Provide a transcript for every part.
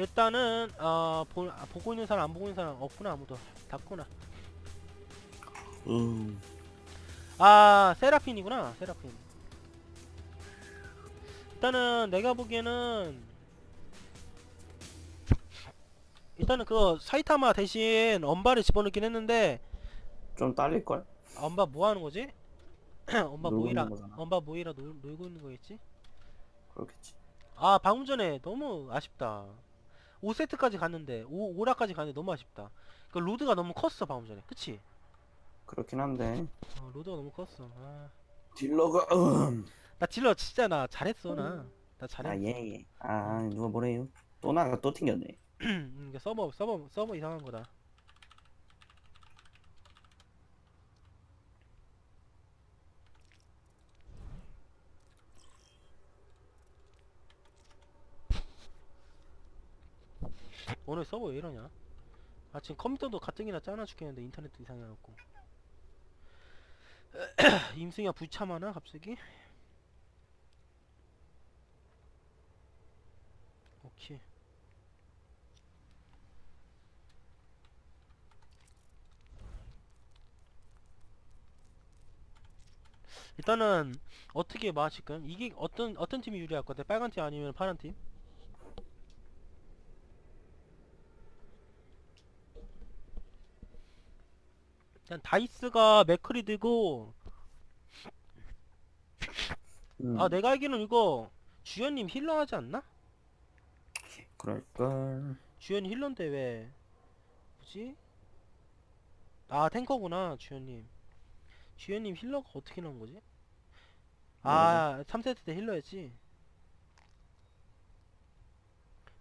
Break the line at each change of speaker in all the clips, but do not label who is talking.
일단은 어 보, 아, 보고 있는 사람 안 보고 있는 사람 없구나 아무도 닫구나
음.
아 세라핀이구나 세라핀 일단은 내가 보기에는 일단은 그 사이타마 대신 엄바를 집어넣긴 했는데
좀 딸릴 걸?
아, 엄바 뭐 하는 거지? 엄바
놀고
모이라
있는 거잖아.
엄바 모이라 놀, 놀고 있는 거겠지?
그렇겠지.
아 방금 전에 너무 아쉽다 5세트까지 갔는데 5, 5라까지 갔는데 너무 아쉽다 그 로드가 너무 컸어 방금 전에 그치?
그렇긴 한데
어, 로드가 너무 컸어 아.
딜러가 음.
나 딜러 진짜 나 잘했어 나나 잘했어
아예 예. 아 누가 뭐래요? 또 나가 또 튕겼네.
음, 이게 서버 서버 서버 이상한 거다. 오늘 서버 왜 이러냐? 아 지금 컴퓨터도 가뜩이나 짜나 죽겠는데 인터넷도 이상해갖고 임승이야 부참하나 갑자기? 오케이 일단은 어떻게 마실까요? 이게 어떤 어떤 팀이 유리할 것 같아? 빨간 팀 아니면 파란 팀? 일단 다이스가 맥크리 들고
음.
아 내가 알기로는 이거 주연님 힐러 하지 않나?
그럴 걸.
주연이 힐러인데 왜 뭐지? 아 탱커구나 주연님 주연님 힐러가 어떻게 나온 거지? 아 3세트 때 힐러였지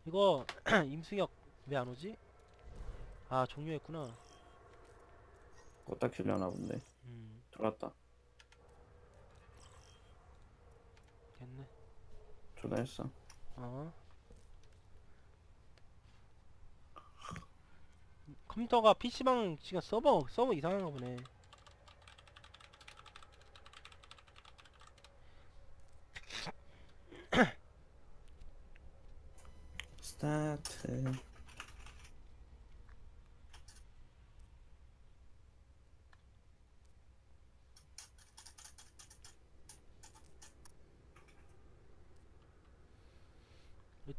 이거 임승혁 왜 안 오지? 아 종료했구나
껐다 킬려나 본데.
음
들어왔다.
됐네
조다했어.
어 컴퓨터가 PC방 지금 서버 서버 이상한가 보네
스타트.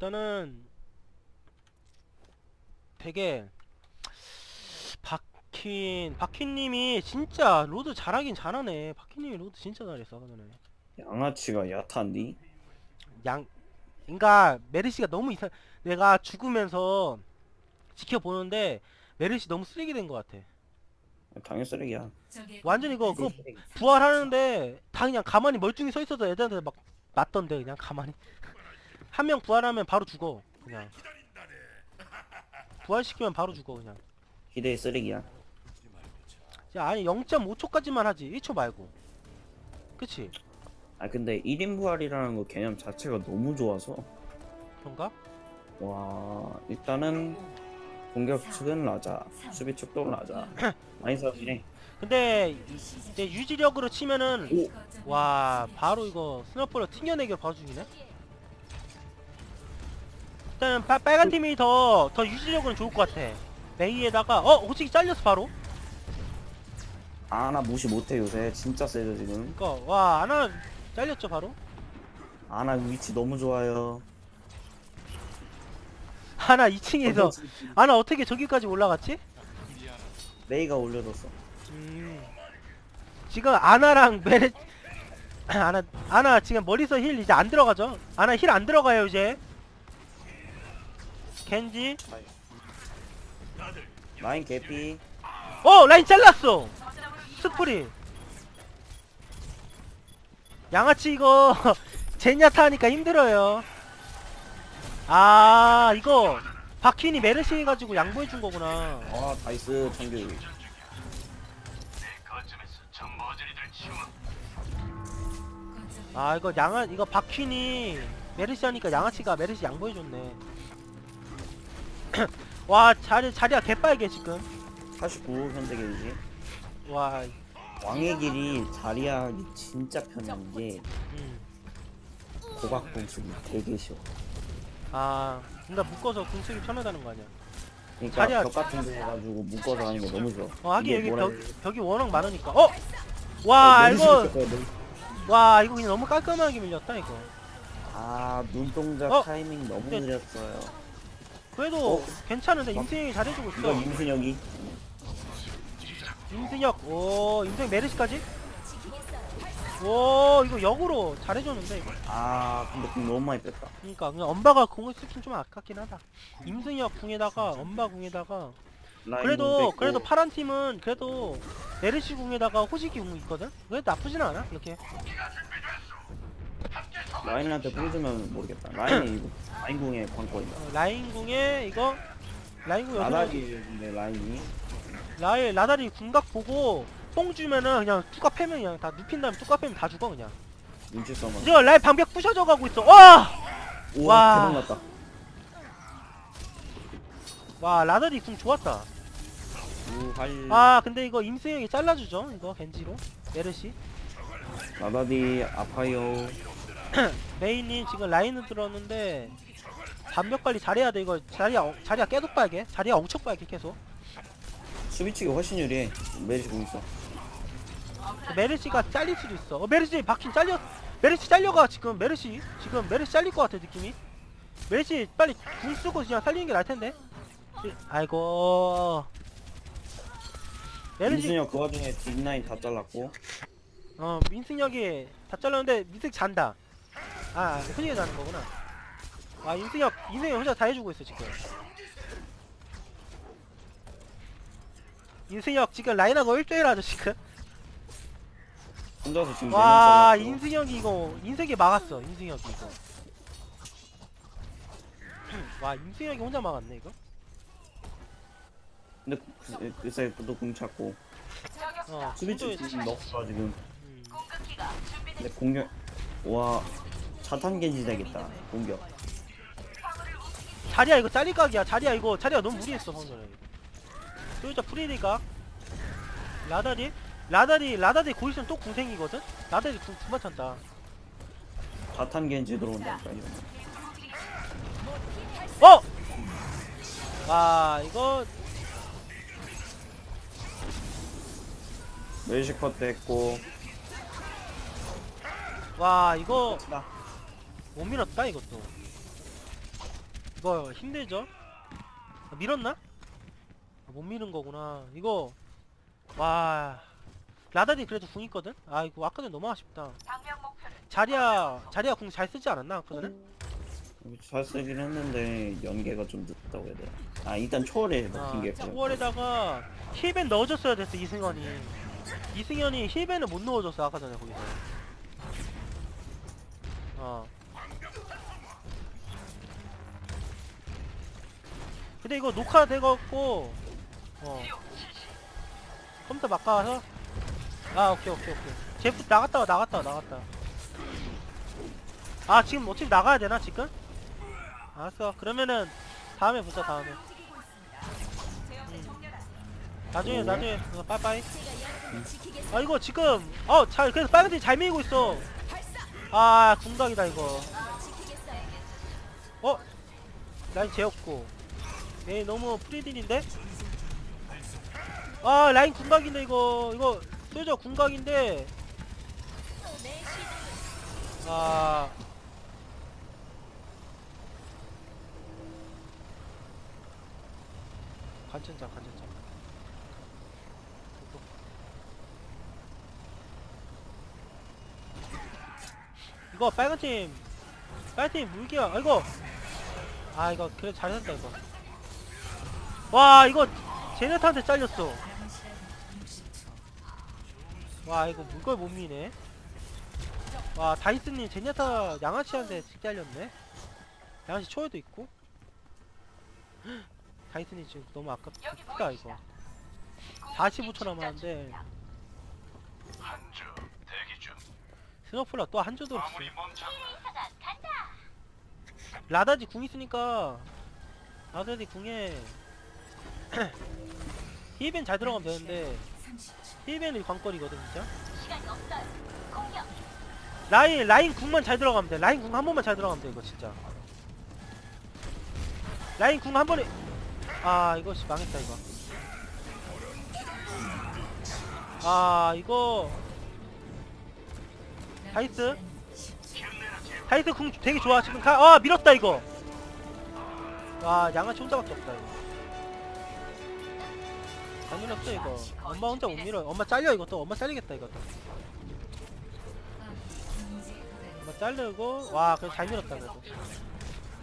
일단은 되게 박힌 박힌님이 진짜 로드 잘하긴 잘하네. 박힌님이 로드 진짜 잘했어 아까 전에.
양아치가 얕한디?
양 그니까 메르시가 너무 이상 내가 죽으면서 지켜보는데 메르시 너무 쓰레기 된 것 같아.
당연 쓰레기야.
완전 이거 그거 부활하는데 다 그냥 가만히 멀쩡히 서 있어서 애들한테 막 맞던데 그냥 가만히 한 명 부활하면 바로 죽어 그냥. 부활시키면 바로 죽어 그냥.
희대의 쓰레기야.
야 아니 0.5초까지만 하지. 1초 말고. 그치?
아 근데 1인 부활이라는 거 개념 자체가 너무 좋아서.
그런가?
와 일단은 공격 측은 라자 수비 측도 라자. 많이 싸지네.
근데 이제 유지력으로 치면은
오
와 바로 이거 스너퍼를 튕겨내기로 바로 죽이네 일단은 파- 빨간 팀이 더 더 유지력은 좋을 것 같아. 메이에다가 어 호직이 잘렸어 바로?
아나 무시 못해 요새. 진짜 세죠 지금.
그니까 와 아나 잘렸죠 바로?
아나 위치 너무 좋아요.
아나 2층에서 아나 어떻게 저기까지 올라갔지?
레이가 올려줬어.
음. 지금 아나랑 메레 아나 아나 지금 머리서 힐 이제 안 들어가죠? 아나 힐 안 들어가요 이제 겐지?
라인 개피.
어 라인 잘랐어. 스프리. 양아치 이거 제냐타 하니까 힘들어요. 아 이거 박힌이 메르시 해가지고 양보해준 거구나.
아 다이스 청규.
아 이거 양아 이거 박퀸이 메르시 하니까 양아치가 메르시 양보해줬네 와 자리 자리야 개빨개 지금
49 현대 게이지
와
왕의 길이 자리하기 진짜 편한 게
음.
고각 공수기 되게 쉬워
아 뭔가 묶어서 궁 쓰기 편하다는 거 아니야
그러니까
자리야.
벽 같은 데 해가지고 묶어서 하는 거 너무 좋아.
어 하긴
이게
여기
뭐라
벽,
해야?
벽이 워낙 많으니까 어? 와
어,
이거
너무 재밌겠다, 너무-
와 이거 그냥 너무 깔끔하게 밀렸다 이거
아 눈동자
어?
타이밍 너무
네.
느렸어요.
그래도
어?
괜찮은데 임승혁이 잘해주고
이거
있어
임순혁이?
임승혁. 오 임승혁 메르시까지? 오 이거 역으로 잘해줬는데 이거.
아 근데 공 너무 많이 뺐다.
그러니까 그냥 엄바가 궁을 쓰긴 좀 아깝긴 하다. 임승혁 궁에다가 엄바 궁에다가.
라인
그래도
뺐고.
그래도 파란 팀은 그래도 메르시 궁에다가 호시기 궁 있거든? 그래도 나쁘진 않아 이렇게
라인한테 보여주면 모르겠다. 라인이 이거 라인 궁에 관건이다.
어, 라인 궁에 이거 라인 궁 여기
나다리인데 라인이
라일 라다리 궁각 보고 뽕 주면은 그냥 뚜까 패면 그냥 다 눕힌 다음에 뚜까 패면 다 죽어 그냥
눈치 써만.
이제 라일 방벽 부셔져 가고 있어 와!
우와
와.
대박 났다.
와 라다리 궁 좋았다
우할.
아 근데 이거 임승혁이 잘라주죠 이거 겐지로 메르시
나다디 아파요.
메인님 지금 라인을 들었는데 반벽 관리 잘해야 돼 이거. 자리야 어- 자리야 계속 빨개. 자리야 엄청 빨개 계속.
수비치기 훨씬 유리해. 메리시 공 있어.
메르시가 잘릴 수도 있어. 어 메르시 박힌 잘려 메르시 잘려가 지금 메르시. 지금 메르시 잘릴 것 같아 느낌이. 메르시 빨리 궁 쓰고 그냥 살리는 게 나을 텐데. 이- 아이고. 메르시
임순혁 그 와중에 뒷라인 다 잘랐고.
어 민승혁이 다 잘랐는데 민승 잔다 아 흔히가 자는 거구나 아 임승혁 임승혁 혼자 다 해주고 있어 지금 임승혁 지금 라인하고 1대1 하죠 지금
혼자서 지금
와
네명.
인승혁이 이거 인승이 막았어 인승혁이 이거 와 인승혁이 혼자 막았네 이거
근데 그- 글쎄 그도 공 찾고.
어 진짜-
지금 좋아 지금.
음.
근데 공격 와 자탄 겐지 되겠다. 공격.
자리야 이거 짜리각이야. 자리야 이거. 자리야 너무 무리했어 방금. 전에 소유자 프리디가. 라다리? 라다리 라다리 곧 있으면 또 궁생이거든? 라다리 궁 그만 찬다.
자탄 겐지 들어온다니까 이러면.
어! 와 이거.
컷도 했고.
와 이거.
나
못 밀었다 이것도 이거 힘들죠? 아, 밀었나? 아, 못 미는 거구나 이거 와 라다리 그래도 궁 있거든? 아 이거 아까 전에 너무 아쉽다 자리야 자리야 궁 잘 쓰지 않았나 아까 전에?
잘 쓰긴 했는데 연계가 좀 늦다고 해야 되나? 아 일단 초월에 넣힌 게
아,
그냥.
초월에다가 힐벤 넣어줬어야 됐어 이승현이 이승현이 힐벤을 못 넣어줬어 아까 전에 거기서 어 근데 이거 녹화 돼갖고 어. 컴퓨터 바꿔서? 아 오케이 오케이 오케이. 제프 나갔다 와 나갔다 와 나갔다. 와. 아 지금 어차피 나가야 되나 지금? 알았어. 그러면은 다음에 보자 다음에. 나중에 나중에. 어, 빠이빠이. 아 이거 지금 어잘 그래서 빨간팀 잘 밀고 있어. 아 궁각이다 이거. 어? 라인 재웠고 에이 너무 프리딜인데? 아 라인 궁각인데 이거. 이거 소저 궁각인데. 아. 관천자 관천자 이거 빨간팀 빨간팀 물기야. 아 이거. 아 이거 그래 잘했다 이거 와 이거 제네타한테 잘렸어. 와 이거 물걸 못 미네. 와 다이스님 제네타 양아치한테 잘렸네. 양아치 초에도 있고. 다이스님 지금 너무 아깝다 이거. 45초 남았는데. 스노플라 또 한조 들었어. 라다지 궁 있으니까. 라다지 궁에 힐벤 잘 들어가면 되는데 힐벤이 관건이거든 진짜. 라인 라인 궁만 잘 들어가면 돼. 라인 궁 한 번만 잘 들어가면 돼 이거 진짜. 라인 궁 한 번에 아 이거 씨 망했다 이거. 아 이거 다이스? 다이스 궁 되게 좋아 지금. 가, 아 밀었다 이거. 와 양아치 혼자밖에 없다 이거 안 밀었어 이거. 엄마 혼자 못 밀어 엄마 잘려 이것도. 엄마 잘리겠다 이것도. 엄마 자르고 와 그래 잘 밀었다 그래도.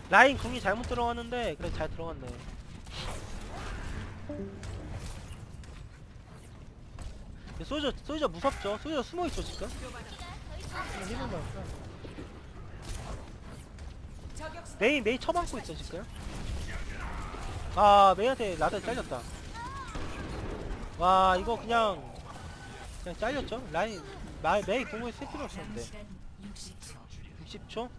라인 궁이 잘못 들어갔는데 그래 잘 들어갔네. 소저 소저 무섭죠? 소저 숨어있죠 지금? 그냥 힘을 받았어 메이 메이 처방고 있어 지금? 아 메이한테 라다 잘렸다 와 이거 그냥 그냥 잘렸죠? 라인 마, 메이 공을 쓸 필요 없었는데. 60초?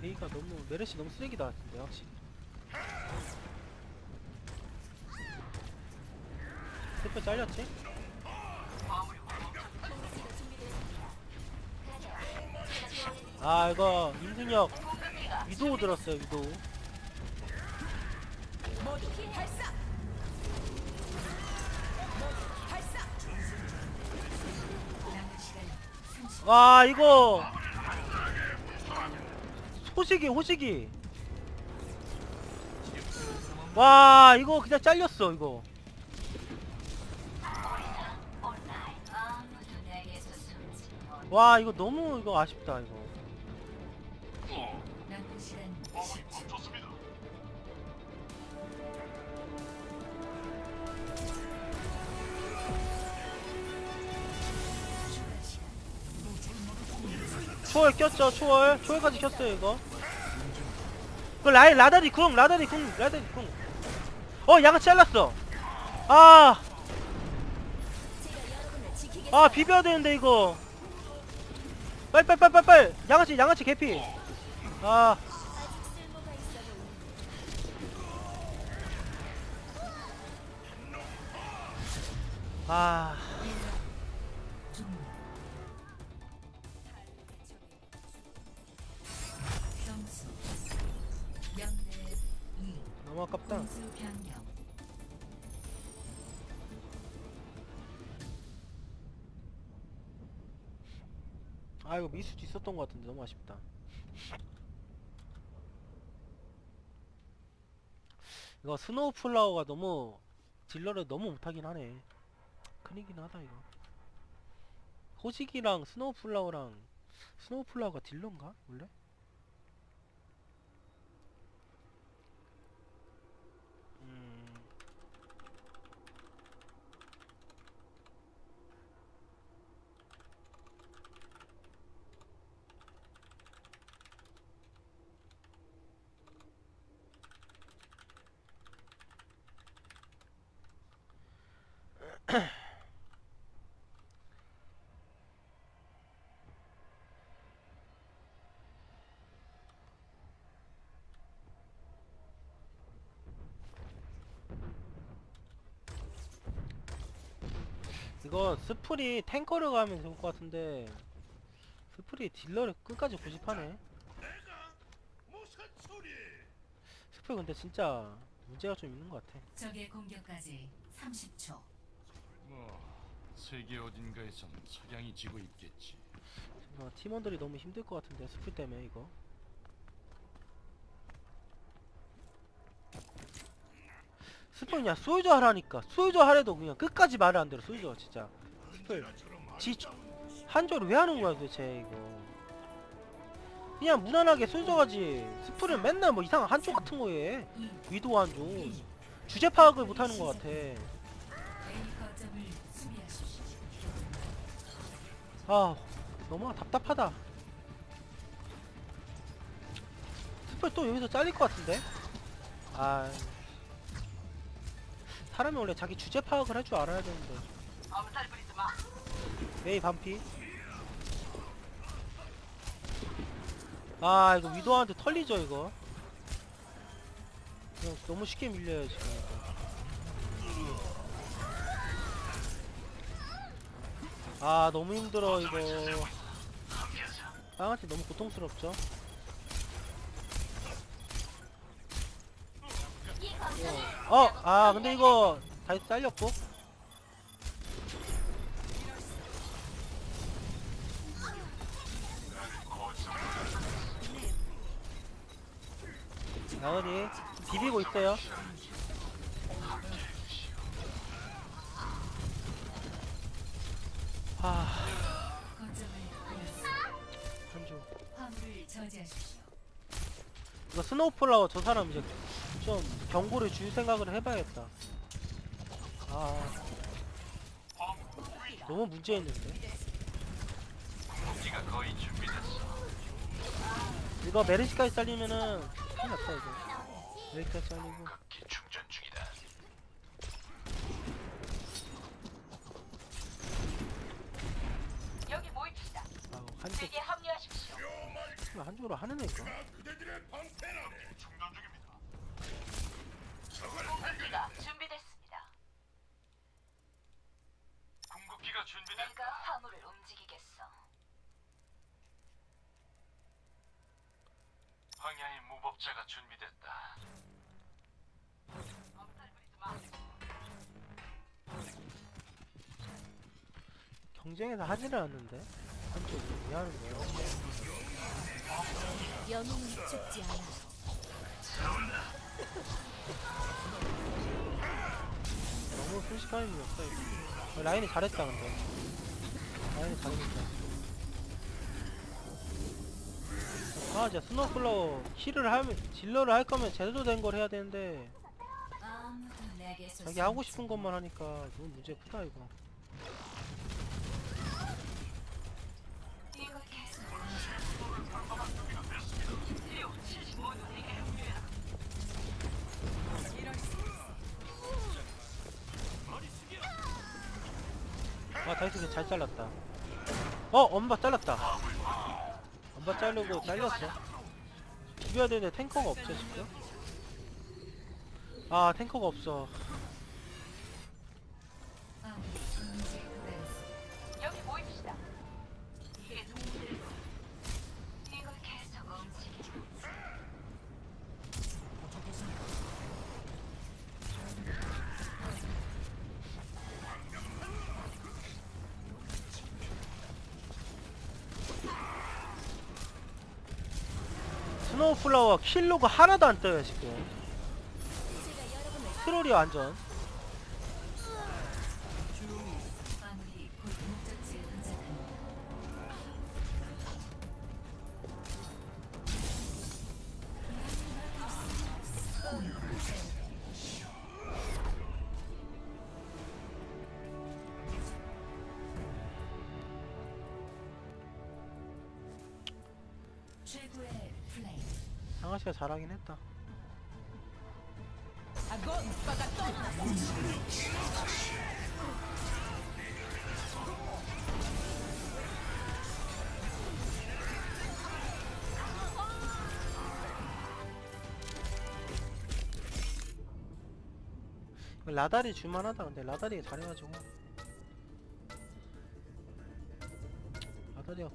메이가 너무 메르시 너무 쓰레기다 같은데 확실히. 스페 잘렸지? 아 이거 임승혁 위도우 들었어요 위도우 와 이거. 호식이 호식이. 와 이거 그냥 잘렸어 이거. 와 이거 너무 이거 아쉽다 이거 초월 꼈죠 초월. 초월까지 켰어요 이거. 그 라이 라다리 궁 라다리 궁 라다리 궁어 양아치 잘랐어. 아. 아 비벼야 되는데 이거. 빨빨빨빨빨 양아치 양아치 개피. 아. 아, 아, 이거 미스도 있었던 것 같은데 너무 아쉽다. 이거 스노우 플라워가 너무 딜러를 너무 못하긴 하네. 큰이긴 하다 이거. 호식이랑 스노우 플라워랑 스노우 플라워가 딜러인가 원래? 음. 이거 스프리 탱커를 가면 좋을 것 같은데 스프리 딜러를 끝까지 고집하네. 스프리 근데 진짜 문제가 좀 있는 것 같아.
적의 공격까지 30초.
뭐 세계 어딘가에선 석양이 지고 있겠지.
어, 팀원들이 너무 힘들 것 같은데 스프리 때문에 이거 스프리 그냥 소유저 하라니까. 소유저 하래도 그냥 끝까지 말을 안 들어 소유저 진짜. 스프리 지 한조를 왜 하는 거야 도대체 이거? 그냥 무난하게 소유저가지 스프리는 맨날 뭐 이상한 한조 같은 거에.
2
위도 한조. 주제 파악을 못하는 것 같아. 아 너무 답답하다. 스플 또 여기서 잘릴 것 같은데? 아 사람이 원래 자기 주제 파악을 할 줄 알아야 되는데. 메이 반피. 아 이거 위도한테 털리죠 이거? 이거 너무 쉽게 밀려요 지금. 이거. 아 너무 힘들어 이거. 빵한테 너무 고통스럽죠 어, 아, 근데 이거 다이스 잘렸고. 나으리 비비고 있어요. 아. 이거 스노우플라워 저 사람 이제 좀 경고를 줄 생각을 해봐야겠다. 아, 너무 문제 있는데.
공기가 거의 준비됐어.
이거 메르시까지 잘리면은 큰일 났다 이거. 메르시까지 잘리고.
기 충전 중이다.
여기 모입시다.
아, 한쪽
제게 합류하십시오.
한쪽으로 하는 애가.
충전 중입니다.
공격기가 준비됐습니다.
궁극기가 준비됐다.
내가 화물을 움직이겠어.
황야의 무법자가 준비됐다.
경쟁에서 하지를 않는데 한쪽 왜 하는 거야?
영웅은 죽지 않아.
너무 이거. 어, 라인이 잘했다 근데. 라인이 잘했다. 아 진짜 스노클로우 힐을 하면 딜러를 할 거면 제대로 된 걸 해야 되는데 자기 하고 싶은 것만 하니까 너무 문제 크다 이거. 아 다이스 잘 잘랐다. 어 엄바 잘랐다. 엄바 자르고 잘렸어. 비벼야 되는데 탱커가 없죠 지금? 아 탱커가 없어. 스노우 플라워 킬로가 하나도 안 떠요 지금. 트롤이 완전.
최고의.
상아 씨가 잘하긴 했다. 라다리 줄만하다 근데 라다리가 잘해가지고 라다리가